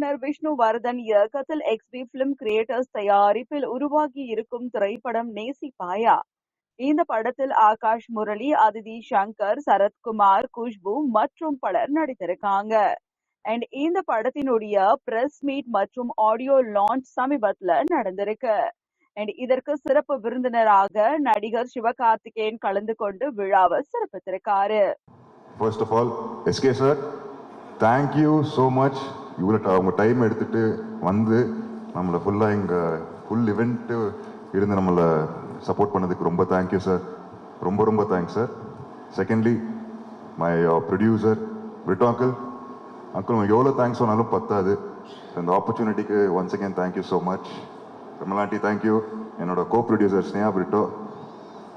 இயக்குனர் விஷ்ணுவர்தன் இயக்கத்தில் XP film creators தயாரிப்பில் உருவாகி இருக்கும் திரைப்படம் நேசிப்பாயா? இந்த படத்தில் ஆகாஷ் முரளி அதிதி சங்கர் சரத்குமார் குஷ்பு மற்றும் பலர் நடித்திருக்காங்க. அண்ட் இந்த படத்தினுடைய பிரஸ் மீட் மற்றும் ஆடியோ லான்ச் சமீபத்துல நடந்திருக்கு. அண்ட் இதற்கு சிறப்பு விருந்தினராக நடிகர் சிவகார்த்திகேயன் கலந்து கொண்டு விழாவை சிறப்பித்திருக்காரு. First of all, SK sir, thank you so much இவ்வளோ அவங்க டைம் எடுத்துட்டு வந்து நம்மளை ஃபுல்லாக இங்கே ஃபுல் இவெண்ட்டு இருந்து நம்மளை சப்போர்ட் பண்ணதுக்கு ரொம்ப தேங்க்யூ சார் ரொம்ப ரொம்ப thanks sir secondly my producer Britto uncle uncle உங்களுக்கு எவ்வளோ தேங்க்ஸ் சொன்னாலும் பத்தாது. இந்த ஆப்பர்ச்சுனிட்டிக்கு once again thank you so much ரமலாண்டி thank you என்னோட co-producer Sneha Britto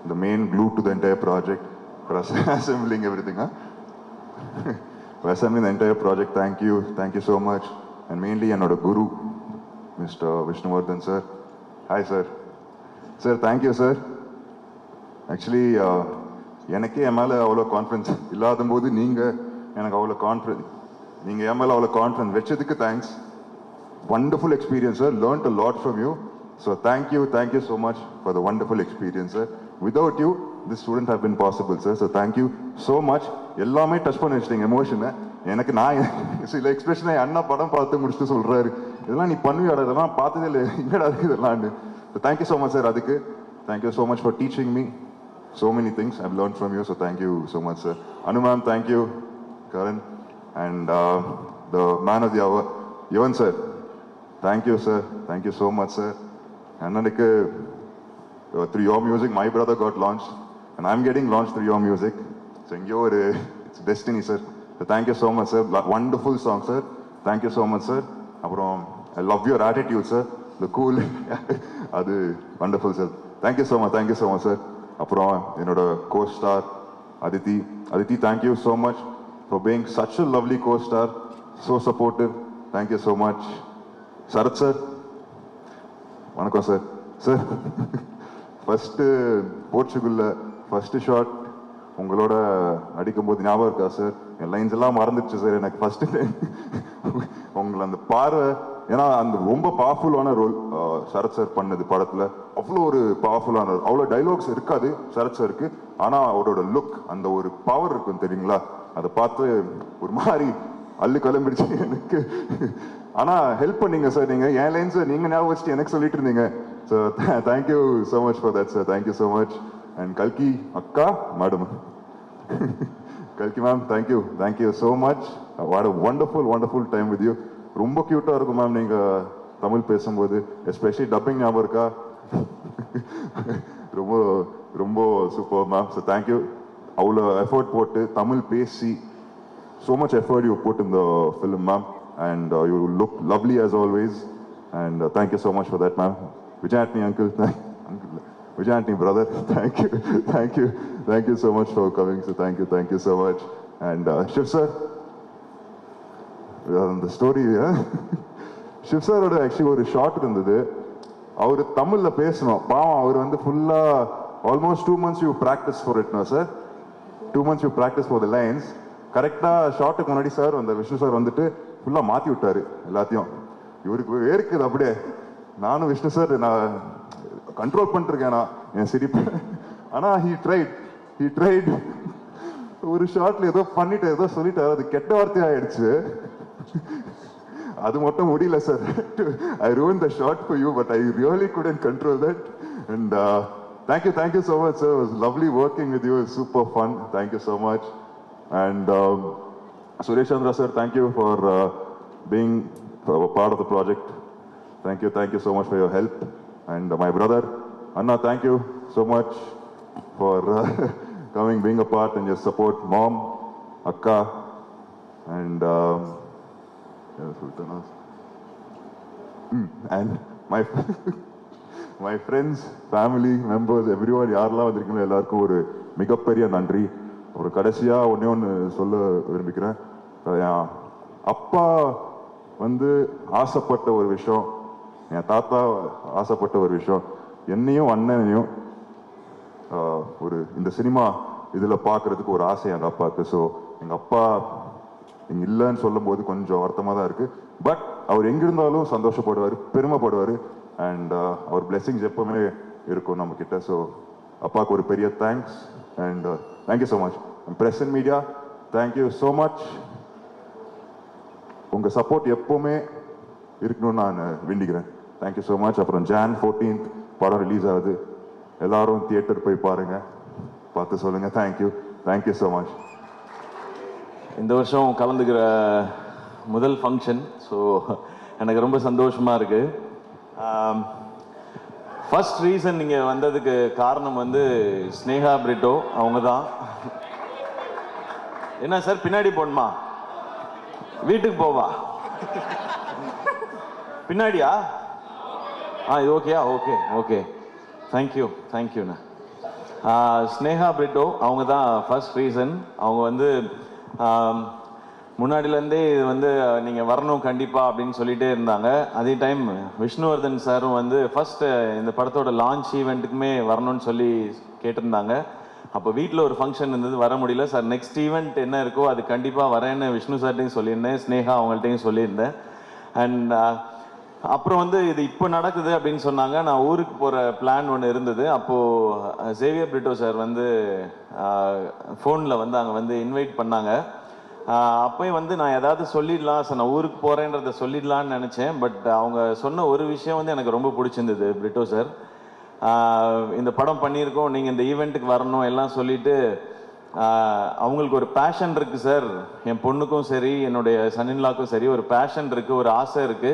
the main clue to the entire project assembling every assembling Vesami and the entire project, thank you. Thank you so much. And mainly another sir Mr. Vishnuvardhan sir. Hi sir. Actually எனக்கே என் மேலே அவ்வளோ confidence இல்லாத போது நீங்கள் எனக்கு அவ்வளோ confidence நீங்கள் என் மேலே அவ்வளோ கான்ஃபிடன்ஸ் வச்சதுக்கு thanks wonderful experience sir learnt a lot from you So thank you, thank you so much for the wonderful experience, sir. Without you, this wouldn't have been possible, sir. So thank you so much. எல்லாமே touch பண்ணி வச்சிட்டீங்க எமோஷனை எனக்கு நான் சில எக்ஸ்பிரஷனை அண்ணா படம் பார்த்து முடிச்சுட்டு சொல்கிறாரு இதெல்லாம் நீ பண்ணுவியாடா இதெல்லாம் பார்த்ததே இல்லை இல்லைடா இதெல்லாம்னு so thank you so much sir அதுக்கு thank you so much for teaching me so many things I've learn from you so thank you so much sir Anu ma'am thank you Karan and the man of the hour Yuvan sir thank you sir thank you so much sir Thank you so much, sir. அண்ணனுக்கு uh, through your music, my brother got launched, and I'm getting launched through your music. So எங்கேயோ ஒரு it's destiny, sir. So thank you so much, sir. Lo- Wonderful song, sir. Thank you so much, sir. அப்புறம் I love your attitude, sir. The cool. அது wonderful, sir. Thank you so much. Thank you so much, sir. அப்புறம் என்னோட co-star Aditi Aditi thank you so much for being such a lovely co-star, so supportive. Thank you so much. Sarath sir வணக்கம் sir. Sir first போர்ச்சுகலில் first shot உங்களோட அடிக்கும்போது ஞாபகம் இருக்கா sir? என் lines எல்லாம் மறந்துடுச்சு சார் எனக்கு ஃபஸ்ட்டு உங்களை அந்த பார்வை ஏன்னா அந்த ரொம்ப பவர்ஃபுல்லான ரோல் சரத் சார் பண்ணது படத்தில். அவ்வளோ ஒரு பவர்ஃபுல்லான ரோல் அவ்வளோ டைலாக்ஸ் இருக்காது சரத் சாருக்கு ஆனால் அவரோட லுக் அந்த ஒரு பவர் இருக்கும் தெரியுங்களா? அதை பார்த்து ஒரு மாதிரி அள்ளு கிளம்பிடுச்சு எனக்கு. ஆனால் ஹெல்ப் பண்ணீங்க சார் நீங்கள் என் லைன்ஸ் நீங்கள் ஞாபகம் வச்சுட்டு எனக்கு சொல்லிட்டு இருந்தீங்க. So thank you so much for that sir thank you so much and கல்கி அக்கா மேடம் கல்கி ma'am thank you thank you so much what a wonderful wonderful time with you ரொம்ப க்யூட்டாக இருக்கும் மேம் நீங்கள் தமிழ் பேசும்போது. எஸ்பெஷலி டப்பிங் ஞாபகம் இருக்கா? ரொம்ப ரொம்ப super ma'am so thank you அவ்வளோ எஃபர்ட் போட்டு தமிழ் பேசி ஸோ மச் எஃபர்ட் யூ போட்டு இந்த film ma'am and uh, you look lovely as always. And uh, thank you so much for that, ma'am. Vijayantni uncle, thank, uncle, Vijayantni brother, thank you, thank you, thank you so much for coming. So thank you, thank you so much. And uh, Shiv sir, அந்த story Shiv சாரோட actually ஒரு short இருந்தது அவர் தமிழ்ல பேசணும் பாவம் அவர் வந்து ஃபுல்லா almost two months you practice for it sir two months you practice for the lines கரெக்டாக ஷார்ட்டுக்கு முன்னாடி சார் அந்த விஷ்ணு சார் வந்துட்டு ஃபுல்லாக மாற்றி விட்டாரு எல்லாத்தையும். இவருக்கு வேர்க்குது அப்படியே. நானும் விஷ்ணு சார் நான் கண்ட்ரோல் பண்ணிருக்கேன் நான் என் சிரிப்பு. ஆனால் ஹீ ட்ரைட் ஹீ ட்ரைட் ஒரு ஷார்ட்ல ஏதோ பண்ணிட்டு ஏதோ சொல்லிட்டாரு. அது கெட்ட வார்த்தை ஆயிடுச்சு. அது மட்டும் முடியல sir I ruin the shot for you but I really couldn't control that and thank you thank you so much sir was lovely working with you super fun thank you so much and Suresh Chandra sir thank you for uh, being a part of the project thank you thank you so much for your help and uh, my brother Anna thank you so much for uh, coming being a part and your support mom Akka and um, and my my friends, family members, everyone யாரெல்லாம் வந்திருக்கீங்களோ எல்லாருக்கும் ஒரு மிகப்பெரிய நன்றி ஒரு கடைசியாக ஒன்றே ஒன்று சொல்ல விரும்பிக்கிறேன் என் அப்பா வந்து ஆசைப்பட்ட ஒரு விஷயம் என் தாத்தா ஆசைப்பட்ட ஒரு விஷயம் என்னையும் அண்ணனையும் ஒரு இந்த சினிமா இதில் பார்க்குறதுக்கு ஒரு ஆசை எங்கள் அப்பாவுக்கு. ஸோ எங்கள் அப்பா நீங்கள் இல்லைன்னு சொல்லும்போது கொஞ்சம் வருத்தமாக தான் இருக்குது பட் அவர் எங்கிருந்தாலும் சந்தோஷப்படுவார் பெருமைப்படுவார். அண்ட் அவர் blessings எப்பவுமே இருக்கும் நம்மக்கிட்ட ஸோ அப்பாவுக்கு ஒரு பெரிய thanks and thank you so much press and media thank you so much உங்கள் சப்போர்ட் எப்பவுமே இருக்கணும்னு நான் வேண்டிக்கிறேன் தேங்க்யூ ஸோ மச் அப்புறம் ஜான் 14th படம் ரிலீஸ் ஆகுது. எல்லாரும் தியேட்டர் போய் பாருங்க. பார்த்து சொல்லுங்க. தேங்க்யூ தேங்க்யூ ஸோ மச் இந்த வருஷம் கலந்துக்கிற முதல் ஃபங்க்ஷன் ஸோ எனக்கு ரொம்ப சந்தோஷமாக இருக்குது ஃபர்ஸ்ட் um, ரீசன் நீங்கள் வந்ததுக்கு காரணம் வந்து ஸ்னேகா பிரிட்டோ அவங்க தான் என்ன சார் பின்னாடி போகணுமா? வீட்டுக்கு போவா. பின்னாடியா? ஆ இது ஓகேயா ஓகே ஓகே தேங்க்யூ தேங்க்யூண்ணா ஸ்னேகா பிரிட்டோ அவங்க தான் ஃபர்ஸ்ட் ரீசன் அவங்க வந்து முன்னாடிலேருந்தே இது வந்து நீங்கள் வரணும் கண்டிப்பாக அப்படின்னு சொல்லிகிட்டே இருந்தாங்க. அதே டைம் விஷ்ணுவர்தன் சாரும் வந்து ஃபஸ்ட்டு இந்த படத்தோட லான்ச் ஈவெண்ட்டுக்குமே வரணும்னு சொல்லி கேட்டிருந்தாங்க. அப்போ வீட்டில் ஒரு ஃபங்க்ஷன் இருந்தது வர முடியல. சார் நெக்ஸ்ட் ஈவெண்ட் என்ன இருக்கோ அது கண்டிப்பாக வரேன்னு விஷ்ணு சார்ட்டையும் சொல்லியிருந்தேன் ஸ்னேகா அவங்கள்ட்டையும் சொல்லியிருந்தேன். அண்ட் uh, அப்புறம் வந்து இது இப்போ நடக்குது அப்படின்னு சொன்னாங்க. நான் ஊருக்கு போகிற பிளான் ஒன்று இருந்தது. அப்போது சேவியர் பிரிட்டோ சார் வந்து uh, ஃபோனில் வந்து அங்கே வந்து இன்வைட் பண்ணாங்க. Uh, அப்போயும் அப்பயும் வந்து நான் ஏதாவது சொல்லிடலாம். சார் நான் ஊருக்கு போகிறேன்றத சொல்லிடலான்னு நினச்சேன். பட் அவங்க சொன்ன ஒரு விஷயம் வந்து எனக்கு ரொம்ப பிடிச்சிருந்தது பிரிட்டோ சார் இந்த படம் பண்ணியிருக்கோம் நீங்கள் இந்த ஈவெண்ட்டுக்கு வரணும் எல்லாம் சொல்லிட்டு அவங்களுக்கு ஒரு பேஷன் இருக்கு சார் என் பொண்ணுக்கும் சரி என்னுடைய சன்னின்லாக்கும் சரி ஒரு பேஷன் இருக்கு ஒரு ஆசை இருக்கு.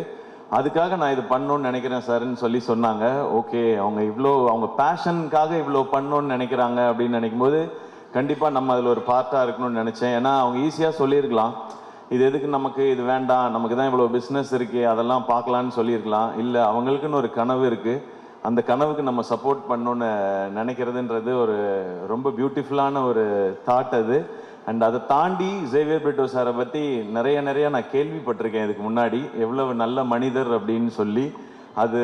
அதுக்காக நான் இது பண்ணணும்னு நினைக்கிறேன் சார்ன்னு சொல்லி சொன்னாங்க. ஓகே அவங்க இவ்வளோ அவங்க பேஷனுக்காக இவ்வளோ பண்ணணும்னு நினைக்கிறாங்க அப்படின்னு நினைக்கும் போது கண்டிப்பாக நம்ம அதில் ஒரு பார்ட்டாக இருக்கணும்னு நினச்சேன். ஏன்னா அவங்க ஈஸியாக சொல்லியிருக்கலாம். இது எதுக்கு நமக்கு இது வேண்டாம் நமக்கு தான் இவ்வளோ பிஸ்னஸ் இருக்குது அதெல்லாம் பார்க்கலான்னு சொல்லியிருக்கலாம். இல்லை அவங்களுக்குன்னு ஒரு கனவு இருக்குது அந்த கனவுக்கு நம்ம சப்போர்ட் பண்ணணும்னு நினைக்கிறதுன்றது ஒரு ரொம்ப பியூட்டிஃபுல்லான ஒரு தாட் அது. அண்ட் அதை தாண்டி ஜேவியர் பிரிட்டோ சாரை பற்றி நிறைய நிறைய நான் கேள்விப்பட்டிருக்கேன் இதுக்கு முன்னாடி. எவ்வளவு நல்ல மனிதர் அப்படின்னு சொல்லி. அது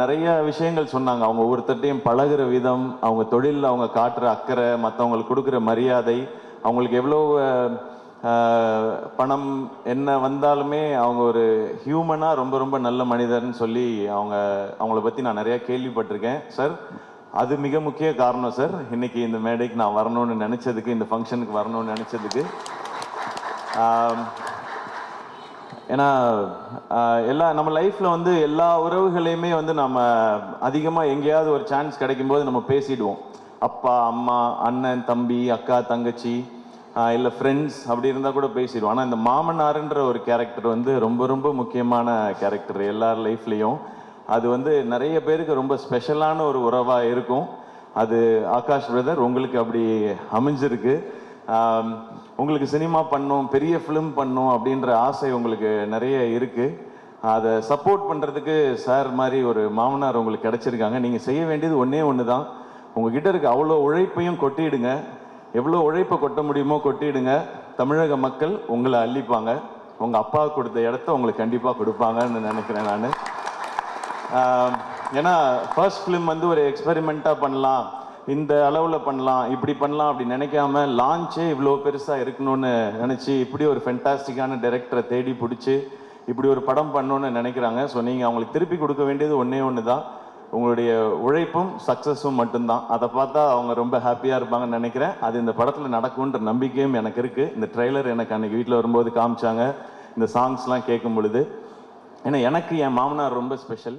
நிறைய விஷயங்கள் சொன்னாங்க. அவங்க ஒவ்வொருத்தட்டையும் பழகுற விதம் அவங்க தொழிலில் அவங்க காட்டுற அக்கறை மற்றவங்களுக்கு கொடுக்குற மரியாதை அவங்களுக்கு எவ்வளோ பணம் என்ன வந்தாலுமே அவங்க ஒரு ஹியூமனாக ரொம்ப ரொம்ப நல்ல மனிதர்னு சொல்லி அவங்க அவங்கள பற்றி நான் நிறையா கேள்விப்பட்டிருக்கேன் சார் அது மிக முக்கிய காரணம் சார் இன்னைக்கு இந்த மேடைக்கு நான் வரணும்னு நினச்சதுக்கு இந்த ஃபங்க்ஷனுக்கு வரணும்னு நினச்சதுக்கு. ஏன்னா எல்லா நம்ம லைஃப்பில் வந்து எல்லா உறவுகளையுமே வந்து நம்ம அதிகமாக எங்கேயாவது ஒரு சான்ஸ் கிடைக்கும்போது நம்ம பேசிடுவோம். அப்பா அம்மா அண்ணன் தம்பி அக்கா தங்கச்சி இல்லை ஃப்ரெண்ட்ஸ் அப்படி இருந்தால் கூட பேசிடுவோம். ஆனால் இந்த மாமனாருன்ற ஒரு கேரக்டர் வந்து ரொம்ப ரொம்ப முக்கியமான கேரக்டர் எல்லார் லைஃப்லேயும் அது வந்து நிறைய பேருக்கு ரொம்ப ஸ்பெஷலான ஒரு உறவாக இருக்கும். அது ஆகாஷ் பிரதர் உங்களுக்கு அப்படி அமைஞ்சிருக்கு. உங்களுக்கு சினிமா பண்ணும் பெரிய ஃபிலிம் பண்ணும் அப்படின்ற ஆசை உங்களுக்கு நிறைய இருக்குது அதை சப்போர்ட் பண்ணுறதுக்கு சார் மாதிரி ஒரு மாமனார் உங்களுக்கு கிடச்சிருக்காங்க. நீங்கள் செய்ய வேண்டியது ஒன்றே ஒன்று தான் உங்ககிட்ட இருக்க அவ்வளோ உழைப்பையும் கொட்டிடுங்க. எவ்வளோ உழைப்பை கொட்ட முடியுமோ கொட்டிடுங்க. தமிழக மக்கள் உங்களை அள்ளிப்பாங்க. உங்கள் அப்பா கொடுத்த இடத்த உங்களுக்கு கண்டிப்பாக கொடுப்பாங்கன்னு நினைக்கிறேன் நான். ஏன்னா ஃபர்ஸ்ட் ஃபிலிம் வந்து ஒரு எக்ஸ்பெரிமெண்ட்டாக பண்ணலாம். இந்த அளவில் பண்ணலாம். இப்படி பண்ணலாம் அப்படி நினைக்காம லான்ச்சே இவ்வளோ பெருசாக இருக்கணும்னு நினச்சி இப்படி ஒரு ஃபென்டாஸ்டிக்கான டைரக்டரை தேடி பிடிச்சி இப்படி ஒரு படம் பண்ணணும்னு நினைக்கிறாங்க. ஸோ நீங்கள் அவங்களுக்கு திருப்பி கொடுக்க வேண்டியது ஒன்றே ஒன்று தான் உங்களுடைய உழைப்பும் சக்ஸஸும் மட்டும்தான். அதை பார்த்தா அவங்க ரொம்ப ஹாப்பியாக இருப்பாங்கன்னு நினைக்கிறேன். அது இந்த படத்தில் நடக்கும்ன்ற நம்பிக்கையும் எனக்கு இருக்குது இந்த ட்ரெய்லர் எனக்கு அன்னைக்கு வீட்டில் வரும்போது காமிச்சாங்க. இந்த சாங்ஸ்லாம் கேட்கும் பொழுது. ஏன்னா எனக்கு என் மாமனார் ரொம்ப ஸ்பெஷல்